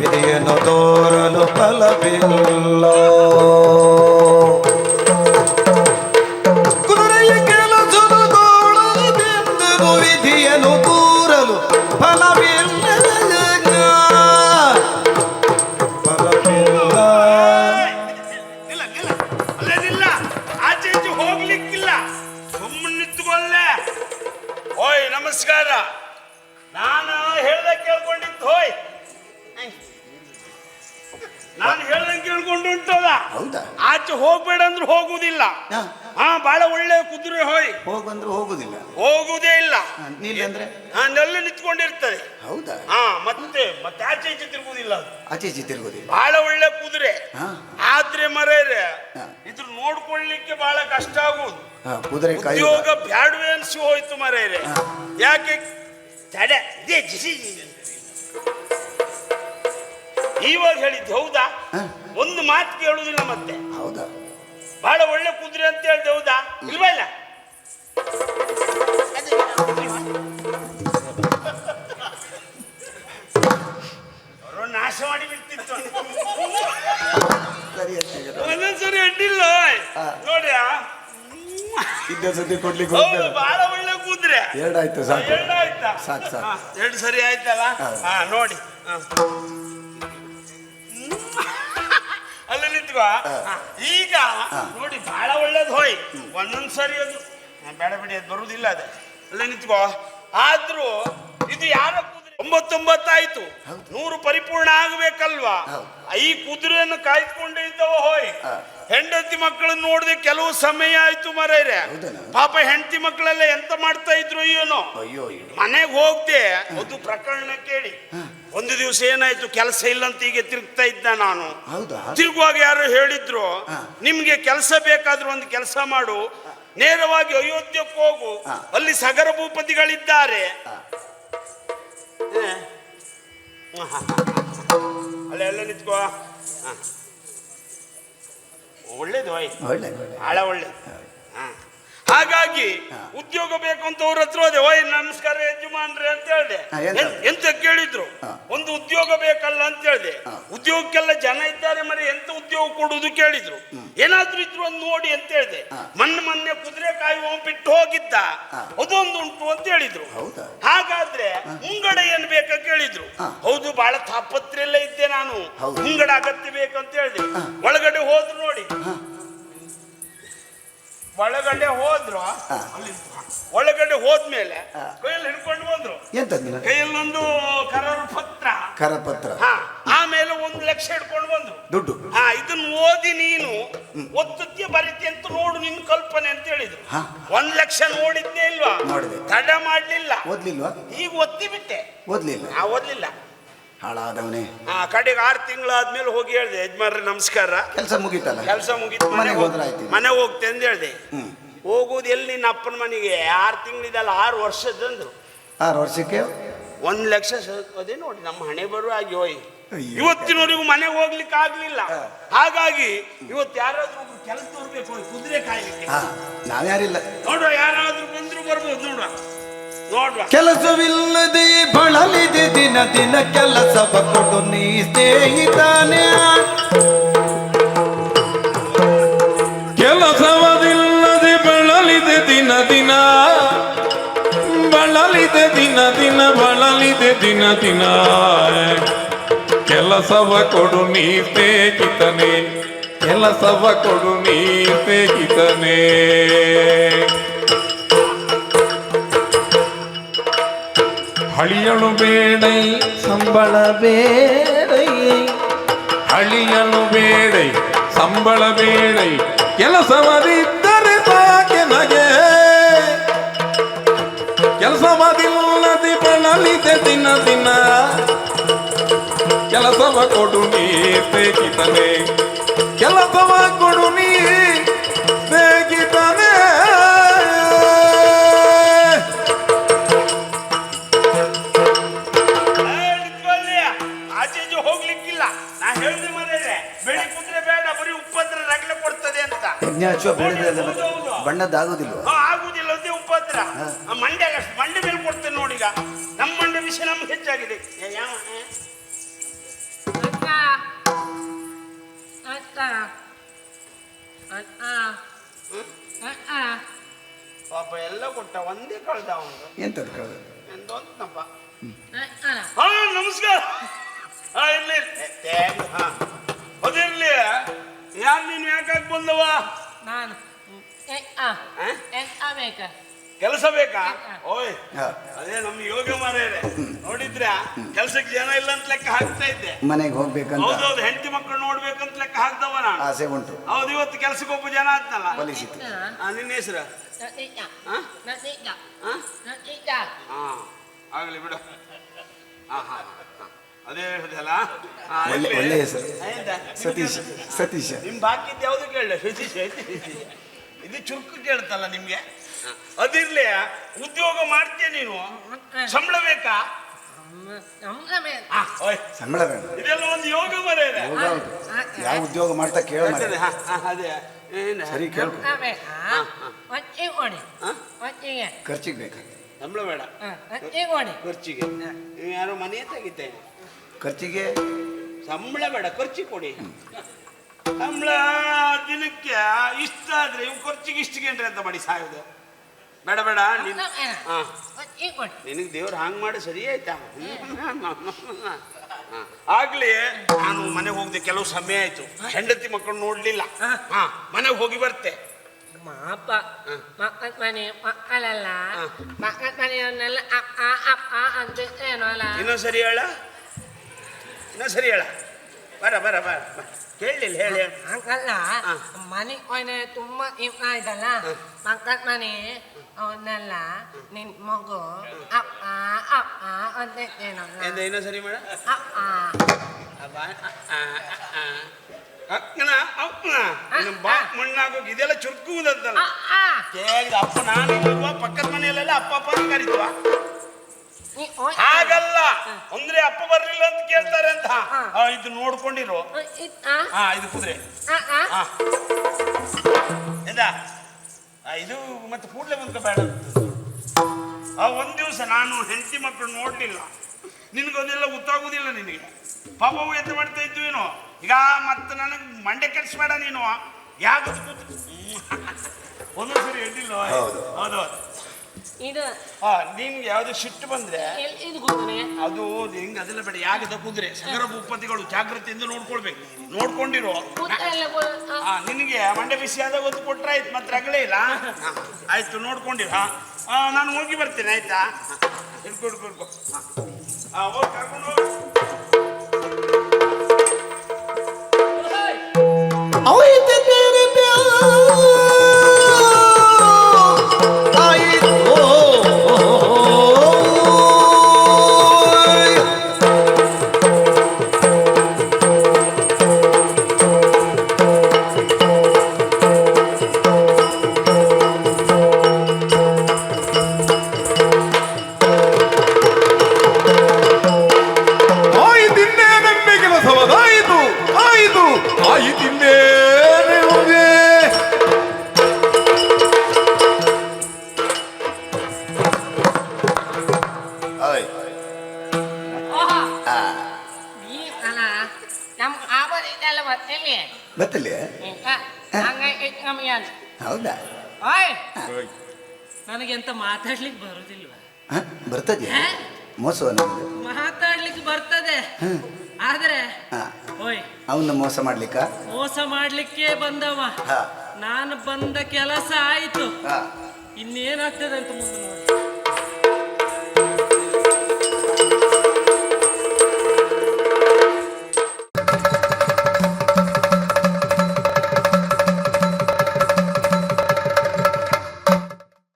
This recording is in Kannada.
ವಿಧಿಯನ್ನು ತೋರಲು ಫಲವಿಲ್ಲ. ಕುದುರೆಯ ಕೆಲಸದ ಗೋಳಲೆಂದು ವಿಧಿಯನ್ನು ತೋರಲು ಫಲವಿಲ್ಲ. ಫಲವಿಲ್ಲ ಇಲ್ಲ ಅಲ್ಲದಿಲ್ಲ ಆಚೆ ಈಚೆ ಹೋಗ್ಲಿಕ್ಕಿಲ್ಲ. ಸುಮ್ಮನೆ ಓಯ್, ನಮಸ್ಕಾರ. ನಾನು ಹೇಳ್ದೆ ಕೇಳ್ಕೊಂಡಿದ್ದು, ಹೋಯ್. ನಾನು ಹೇಳ್ದಂಗೆ ಕೇಳ್ಕೊಂಡು ಉಂಟಲ್ಲ. ಹೌದಾ? ಆಚೆ ಹೋಗ್ಬೇಡ ಅಂದ್ರೆ ಹೋಗುವುದಿಲ್ಲ ಹಾ. ಹಾ ಬಹಳ ಒಳ್ಳೆ ಕುದುರೆ ಹೋಯ್. ಹೋಗಂದ್ರೆ ಹೋಗುದಿಲ್ಲ. ಹೋಗುದೇ ಇಲ್ಲ. ನಿಲ್ಲಂದ್ರೆ ಹಾ ನೆಲ್ಲ ನಿಂತ್ಕೊಂಡಿರ್ತದೆ. ಹೌದಾ? ಹಾ ಮತ್ತೆ ಮತ್ತೆ ಆಚೆ ಈಚೆ ತಿರುಗುದಿಲ್ಲ ಅದು. ಆಚೆ ಈಚೆ ತಿರುಗುದಿಲ್ಲ. ಬಹಳ ಒಳ್ಳೆ ಕುದುರೆ. ಹಾ. ಆದ್ರೆ ಮರೇರೆ ಹಾ. ಇದ್ರ ನೋಡ್ಕೊಳ್ಳಿಕ್ಕೆ ಬಹಳ ಕಷ್ಟ ಆಗುವುದು. ಹಾ, ಕುದುರೆ ಉದ್ಯೋಗ ಬ್ಯಾಡ್ವೆ ಅನ್ಸಿ ಹೋಯ್ತು ಮರೇರೆ ಹಾ. ಯಾಕೆ? ತಡೆ ಇದೇ ಜಿಸಿ ಇವಾಗ ಹೇಳಿದ್ದು ಹೌದಾ? ಒಂದು ಮಾತು ಕೇಳುವುದಿಲ್ಲ ಮತ್ತೆ. ಹೌದಾ? ಬಹಳ ಒಳ್ಳೆ ಕುದುರೆ ಅಂತ ಹೇಳ್ದೆ ಹೌದಾ? ಇಲ್ವಾ ಇಲ್ಲ? ನಾಶ ಮಾಡಿ ಬಿಡ್ತಿತ್ತು. ಒಂದೊಂದ್ಸರಿ ಅಡ್ಡಿಲ್ಲ. ನೋಡಿ ಸತಿ ಕೊಡ್ಲಿಕ್ಕೆ ಬಹಳ ಒಳ್ಳೆ ಕೂದ್ರೆ. ಎರಡಾಯ್ತು ಸಾಕು. ಸಾಕು, ಸಾಕು. ಎರಡು ಸರಿ ಆಯ್ತಲ್ಲ. ಹಾ ನೋಡಿ. ಹಾ, ಈಗ ನೋಡಿ ಬಹಳ ಒಳ್ಳೇದು ಹೋಯ್. ಒಂದೊಂದ್ ಸರಿ ಅದು. ಬೇಡ ಬಿಡಿ ಅದು ಬರುವುದಿಲ್ಲ ಅದು. ಅಲ್ಲ ನಿಂತ್ಕೋ. ಆದ್ರೂ ಇದು ಯಾರ ಒಂಬತ್ತೊಂಬತ್ತಾಯ್ತು. ನೂರು ಪರಿಪೂರ್ಣ ಆಗ್ಬೇಕಲ್ವಾ? ಐ ಈ ಕುದುರೆಯನ್ನು ಕಾಯ್ದುಕೊಂಡೇ ಇದ್ದವ ಹೋಯ್. ಹೆಂಡತಿ ಮಕ್ಕಳನ್ನ ನೋಡಿದೆ ಕೆಲವು ಸಮಯ ಆಯ್ತು ಮರೈರೆ ಪಾಪ ಹೆಂಡತಿ ಮಕ್ಕಳೆಲ್ಲ ಎಂತ ಮಾಡ್ತಾ ಇದ್ರು ಏನು? ಮನೆಗೆ ಹೋಗ್ದೆ ಒಂದು ಪ್ರಕರಣ ಕೇಳಿ. ಒಂದು ದಿವಸ ಏನಾಯ್ತು? ಕೆಲಸ ಇಲ್ಲಂತ ಹೀಗೆ ತಿರುಗ್ತಾ ಇದ್ದ ನಾನು. ತಿರುಗುವಾಗ ಯಾರು ಹೇಳಿದ್ರು. ನಿಮ್ಗೆ ಕೆಲಸ ಬೇಕಾದ್ರೂ ಒಂದು ಕೆಲಸ ಮಾಡು. ನೇರವಾಗಿ ಅಯೋಧ್ಯಕ್ಕೆ ಹೋಗು. ಅಲ್ಲಿ ಸಗರ ಭೂಪತಿಗಳಿದ್ದಾರೆ. ಅಲ್ಲೇ ಅಲ್ಲೇ ನಿಂತ್ಕೋ. ಹ. ಒಳ್ಳೇದು ಆಯ್ ಒಳ್ಳೆ ಒಳ್ಳೆ ಬಹಳ ಒಳ್ಳೆ ಹಾಗಾಗಿ ಉದ್ಯೋಗ ಬೇಕು ಅಂತ ಅವ್ರ ಹತ್ರ ಹೋದೆ. ಓಯ್ ನಮಸ್ಕಾರ ಯಜಮಾನ್ರಿ ಅಂತ ಹೇಳ್ದೆ. ಹಾ, ಎಂತ? ಎನ್- ಎಂತ ಕೇಳಿದ್ರು? ಹಾ. ಒಂದು ಉದ್ಯೋಗ ಬೇಕಲ್ಲ ಅಂತ ಹೇಳ್ದೆ. ಹಾ. ಉದ್ಯೋಗಕ್ಕೆಲ್ಲ ಜನ ಇದ್ದಾರೆ ಮರಿ ಎಂತ ಉದ್ಯೋಗ ಕೊಡುದು ಕೇಳಿದ್ರು. ಏನಾದ್ರೂ ಇದ್ರು ಒಂದು ನೋಡಿ ಅಂತ ಹೇಳ್ದೆ. ಹಾ. ಕಾಯುವ ಬಿಟ್ಟು ಹೋಗಿದ್ದ. ಅದೊಂದುಂಟು ಅದೊಂದು ಉಂಟು ಅಂತ ಹೇಳಿದ್ರು. ಹಾಗಾದ್ರೆ ಮುಂಗಡ ಏನ್ ಬೇಕ ಕೇಳಿದ್ರು. ಹೌದು ಬಹಳ ತಾಪತ್ರೆಯಲ್ಲೇ ಇದ್ದೆ ನಾನು. ಮುಂಗಡ ಅಗತ್ಯ ಬೇಕಂತ ಹೇಳಿದೆ ಒಳಗಡೆ ಹೋದ್ರು ನೋಡಿ. ಒಳಗಡೆ ಹೋದ್ರು ಒಳಗಡೆ ಹೋದ್ಮೇಲೆ. ಕೈಯಲ್ಲಿ ಹಿಡ್ಕೊಂಡು ಬಂದ್ರು. ಕೈಯಲ್ಲಿ ಕೈಯಲ್ಲೊಂದು ಕರಾರು ಪತ್ರ ಕರಪತ್ರ ಆಮೇಲೆ ಒಂದು ಲಕ್ಷ ಹಿಡ್ಕೊಂಡು ಬಂದ್ರು. ದುಡ್ಡು. ಹಾ ಇದನ್ನ ಓದಿ ನೀನು ಒತ್ತುತ್ಯ ಬರೀತಿ ಅಂತ ನೋಡು ನಿನ್ ಕಲ್ಪನೆ ಅಂತ ಹೇಳಿದ್ರು. ಒಂದ್ ಲಕ್ಷ ನೋಡಿದ್ದೇ ಇಲ್ವಾ? ನೋಡಿದೆ. ತಡ ಮಾಡ್ಲಿಲ್ಲ. ಓದ್ಲಿಲ್ವಾ? ಈಗ ಒತ್ತಿ ಬಿಟ್ಟೆ. ಓದ್ಲಿಲ್ಲ. ಆ ಓದ್ಲಿಲ್ಲ. ಹಾಳಾದವನೇ. ಆ ಕಡೆಗೆ ಆರು ತಿಂಗಳಾದ್ಮೇಲೆ ಹೋಗಿ ಹೇಳ್ದೆ ಯಜಮಾನ್ರೆ ನಮಸ್ಕಾರ. ಕೆಲಸ ಮುಗೀತಲ್ಲ? ಕೆಲಸ ಮುಗೀತು ಮನೆಗೆ. ಮನೆ ಹೋಗ್ತೆ ಅಂತ ಹೇಳ್ದೆ. ಹೋಗೋದು ಎಲ್ಲಿ ನಿನ್ನ ಅಪ್ಪನ ಮನೆಗೆ? ಆರು ತಿಂಗಳಿದಲ್ಲ ಆರು ವರ್ಷದಂದು ಆರು ವರ್ಷಕ್ಕೆ? ಒಂದ್ ಲಕ್ಷ ಅದೇ ನೋಡಿ ನಮ್ಮ ಹಣೆ ಬರುವ ಆಗಿ ಹೋಯ್. ಇವತ್ತಿನವರೆಗೂ ಮನೆಗೆ ಹೋಗ್ಲಿಕ್ಕೆ ಆಗ್ಲಿಲ್ಲ. ಹಾಗಾಗಿ ಇವತ್ತು ಯಾರಾದ್ರೂ ಕೆಲಸ ಕೆಲಸದವ್ರು ಬೇಕು ಹೋಯ್ ಕುದುರೆ ಕಾಯ್ಲಿಕ್ಕೆ. ನಾವ್ಯಾರಿಲ್ಲ. ನೋಡುವ ಯಾರಾದ್ರೂ ಬಂದ್ರು ಬರ್ಬೋದು ನೋಡುವ. ಕೆಲಸವಿಲ್ಲದೆ ಬಳಲಿದೆ ದಿನ ದಿನ ಕೆಲಸವ ಕೊಡು ನೀ ಸ್ನೇಹಿತಾನೆ. ಕೆಲಸವದಿಲ್ಲದೆ ಬಳಲಿದೆ ದಿನ ದಿನ. ಬಳಲಿದೆ ದಿನ ದಿನ ಬಳಲಿದೆ ದಿನ ದಿನ. ಕೆಲಸವ ಕೊಡು ನೀ ಸ್ನೇಹಿತನೇ. ಕೆಲಸವ ಕೊಡು ನೀ ಸ್ನೇಹಿತನೇ. ಹಳಿಯಳು ಬೇಡೈ. ಸಂಬಳ ಬೇಡೈ. ಹಳಿಯಲು ಬೇಡೈ. ಸಂಬಳ ಬೇಡೈ. ಕೆಲಸವದಿದ್ದರೆ ಸಾಕೆ ನಗೆ. ಕೆಲಸವದಿಲ್ಲದೆ ಬಳಲಿದೆ ದಿನ ದಿನ. ಕೆಲಸವ ಕೊಡು ನೀ ಕೆಲಸವ ಕೊಡು ನೀ ವಿಶ್ವ ಬೆಳೆದಿದೆ ಬಣ್ಣದ್ದಾಗೋದಿಲ್ವ? ಆಗುದಿಲ್ಲ ಅಂತ ಉಪದ್ರ. ಮಂಡ್ಯ ಮಂಡ್ಯ ಮೇಲೆ ಕೊಡ್ತೇನೆ ನೋಡಿ ನಮ್ಮ ಮಂಡ್ಯ ವಿಷಯ ನಮ್ಗೆ ಹೆಚ್ಚಾಗಿದೆ. ಯಾವ ಪಾಪ ಎಲ್ಲ ಕೊಟ್ಟ ಒಂದೇ ಕಳ್ದ ಅವನು. ಎಂತದ್ದು ಕಳ್ದ ಎಂತಪ್ಪ ಹಾ ನಮಸ್ಕಾರ. ಹಾ ಇರ್ಲಿ. ಹಾ. ಅದಿರ್ಲಿ ಯಾರು ನೀನು ಯಾಕಾಗಿ ಬಂದವಾ? ನಾನು ಕೆಲಸ ಬೇಕಾ? ಓಯ್ ಅದೇ ನಮ್ಮ ಯೋಗ ಮಾರೇರೆ ನೋಡಿದ್ರೆ? ಕೆಲ್ಸಕ್ಕೆ ಜನ ಇಲ್ಲ ಅಂತ ಲೆಕ್ಕ ಹಾಕ್ತಾ ಇದ್ದೆ. ಮನೆಗೆ ಹೋಗ್ಬೇಕಂತ. ಹೌದೌದು ಹೆಂಡತಿ ಮಕ್ಕಳು ನೋಡ್ಬೇಕಂತ ಲೆಕ್ಕ ಹಾಕ್ದವ ನಾನು. ಆಸೆ ಉಂಟು. ಹೌದು ಇವತ್ತು ಕೆಲ್ಸಕ್ಕೆ ಒಬ್ಬ ಜನ ಆದ್ನಲ್ಲ. ಫಲಿಸಿತು ಆ, ನಿನ್ನ ಹೆಸರು? ಆಗ್ಲಿ ಬಿಡು. ಹಾ ಹಾ. ಅದೇ ಹೇಳಿದಲ್ಲ ಒಳ್ಳೆ ಹೆಸರು? ಸತೀಶ್ ಸತೀಶ. ನಿಮ್ ಬಾಕಿದ್ ಯಾವ್ದು ಕೇಳಲ್ಲ ಸತೀಶ್ ಇದು ಚುರುಕು ಕೇಳ್ತಲ್ಲ ನಿಮ್ಗೆ? ಅದಿರ್ಲಿ ಉದ್ಯೋಗ ಮಾಡ್ತೀಯ ನೀನು? ಸಂಬಳ ಬೇಕಾ? ಬೇಕ. ಸಂಬಳ ಬೇಡ ಇದೆಲ್ಲ ಒಂದು ಯೋಗ ಮರೇರೆ ಯೋಗ ಹೌದು ಯಾವ ಉದ್ಯೋಗ ಮಾಡ್ತಾ ಕೇಳ ಅದೇ, ಏನ? ಸರಿ ಕೇಳ. ಬೇಕಾ? ಖರ್ಚಿಗೆ ಬೇಕು? ಸಂಬಳ ಬೇಡ. ಖರ್ಚಿಗೆ. ನೀವು ಯಾರೋ ಮನೆ ತೆಗಿತೇನೆ ಖರ್ಚಿಗೆ? ಸಂಬಳ ಬೇಡ ಖರ್ಚಿ ಕೊಡಿ. ಸಂಬಳ ದಿನಕ್ಕೆ ಇಷ್ಟ ಆದ್ರೆ ಇವು ಖರ್ಚಿಗೆ ಇಷ್ಟಿಗೆ ಅಂತ ಮಾಡಿ ಸಾಯೋದು. ಬೇಡ ಬೇಡ ನೀನ್ ಹಾ. ನಿನಗೆ ದೇವ್ರು ಹಾಂಗ್ ಮಾಡಿ ಸರಿ ಆಯ್ತಾ. ಆಗ್ಲಿ ನಾನು ಮನೆಗೆ ಹೋಗ್ದೆ ಕೆಲವು ಸಮಯ ಆಯ್ತು. ಹೆಂಡತಿ ಮಕ್ಕಳು ನೋಡ್ಲಿಲ್ಲ. ಹಾ. ಮನೆಗೆ ಹೋಗಿ ಬರ್ತೆ. ಮಾಪ ಮಕ್ಕಳ ಮನೆ ಮಕ್ಕಳಲ್ಲ. ಮಕ್ಕಳ ಮನೆಯವನ್ನೆಲ್ಲ ಅಪ್ಪ ಅಪ್ಪ ಅಂತ ಏನೋ ಅಲ್ಲ. ಇನ್ನೊಂದ್ ಸರಿ ಹೇಳ. ಇನ್ನೊಂದ್ ಸರಿ ಹೇಳ. ಬರ ಬರ ಬರ. ಕೇಳಲಿಲ್ಲ ಹೇಳಿ. ಅಂಕಲ್ಲ ಮನೆ ಕೊಯ್ನೆ ತುಂಬಾ ಇವ್ನ ಇದಲ್ಲ ಮಕ್ಕಳ ಮನೆ ಅವನ್ನೆಲ್ಲ ನಿನ್ ಮಗು. ಅಪ್ಪ ಅಪ್ಪ ಅಂತ ಎಂತ ಇನ್ನೊಂದ್ ಸರಿ ಮೇಡ? ಅಪ್ಪ. ಅಕ್ಕನ ಅಪ್ಪನ. ನಿಮ್ಮ ಬಾ ಮಣ್ಣಾಗೋಗಿ ಇದೆಲ್ಲ ಚುರುಕುವುದಂತಲ್ಲ ಅಪ್ಪ. ಕೇಳಿದ ಅಪ್ಪ ನಾನು ಪಕ್ಕದ ಮನೆಯಲ್ಲೆಲ್ಲ ಅಪ್ಪ ಅಪ್ಪ ಕರಿತೀವ. ಹಾಗಲ್ಲ. ಅಂದ್ರೆ ಅಪ್ಪ ಬರ್ಲಿಲ್ಲ ಅಂತ ಕೇಳ್ತಾರೆ ಅಂತ. ಇದು ನೋಡ್ಕೊಂಡಿರು. ಹಾ ಇದು ಕುದುರೆ. ಆ ಆ. ಹಾ ಎಂದ? ಆ, ಇದು ಮತ್ತೆ ಕೂಡ್ಲೆ ಬಂದ್ಕ ಬೇಡ ಆ ಒಂದ್ ದಿವಸ ನಾನು ಹೆಂಡತಿ ಮಕ್ಕಳು ನೋಡ್ಲಿಲ್ಲ. ನಿನಗೊಂದೆಲ್ಲ ಗೊತ್ತಾಗುದಿಲ್ಲ ನಿನಗೆ. ಪಾಪವು ಎದ್ದು ಮಾಡ್ತಾ ಇದ್ವೇನೋ ಈಗ ಮತ್ತೆ ನನಗೆ ಮಂಡೆ ಕೆಡಿಸ್ಬೇಡ ನೀನು. ಯಾಕೆ ಒಂದೊಂದ್ಸರಿ ಎಡ್ಡಿಲ್ಲ ಹೌದು. ಹೌದು. ಇದು ಹಾ ನಿನ್ಗೆ ಯಾವ್ದು ಸಿಟ್ಟು ಬಂದ್ರೆ ಇದು ಕೂತ್ರೆ ಅದು ನಿಂಗೆ ಅದೆಲ್ಲ ಬೇಡ ಯಾಕೆ ಕುದುರೆ. ಸಗರ ಭೂಪತಿಗಳು ಜಾಗ್ರತೆಯಿಂದ ನೋಡ್ಕೊಳ್ಬೇಕು. ನೋಡ್ಕೊಂಡಿರೋ ಕೂತ ಎಲ್ಲ ಕೂ- ಆ, ನಿನಗೆ ಮಂಡೆ ಬಿಸಿ ಆದಾಗ ಒಂದು ಕೊಟ್ರೆ ಆಯ್ತು ಮತ್ತೆ ರಗಳೇ ಇಲ್ಲ? ಹಾ, ಆಯ್ತು ನೋಡ್ಕೊಂಡಿರ. ನಾನು ಹೋಗಿ ಬರ್ತೇನೆ ಆಯ್ತಾ? ಹಿಡ್ಕೊ ಹಿಡ್ಕೊ ಹಿಡ್ಕೊ. ಹಾ. ಆ, ಹೋಗಿ ಕರ್ಕೊಂಡು ಹೋಗು. ಇಟ್ಕೊಂಬಿಯಲ್ಲ ಹೌದಾ? ಓಯ್! ನನಗೆ ಎಂತ ಮಾತಾಡ್ಲಿಕ್ಕೆ ಬರುದಿಲ್ವಾ? ಹ? ಬರ್ತದೆ. ಮೋಸ ಮಾತಾಡ್ಲಿಕ್ಕೆ ಬರ್ತದೆ. ಆದ್ರೆ ಅವನ್ನ ಮೋಸ ಮಾಡ್ಲಿಕ್ಕ? ಮೋಸ ಮಾಡ್ಲಿಕ್ಕೆ ಬಂದವ. ನಾನು ಬಂದ ಕೆಲಸ ಆಯ್ತು. ಇನ್ನೇನಾಗ್ತದೆ ಅಂತ ಮುಂದೆ ನೋಡಿ.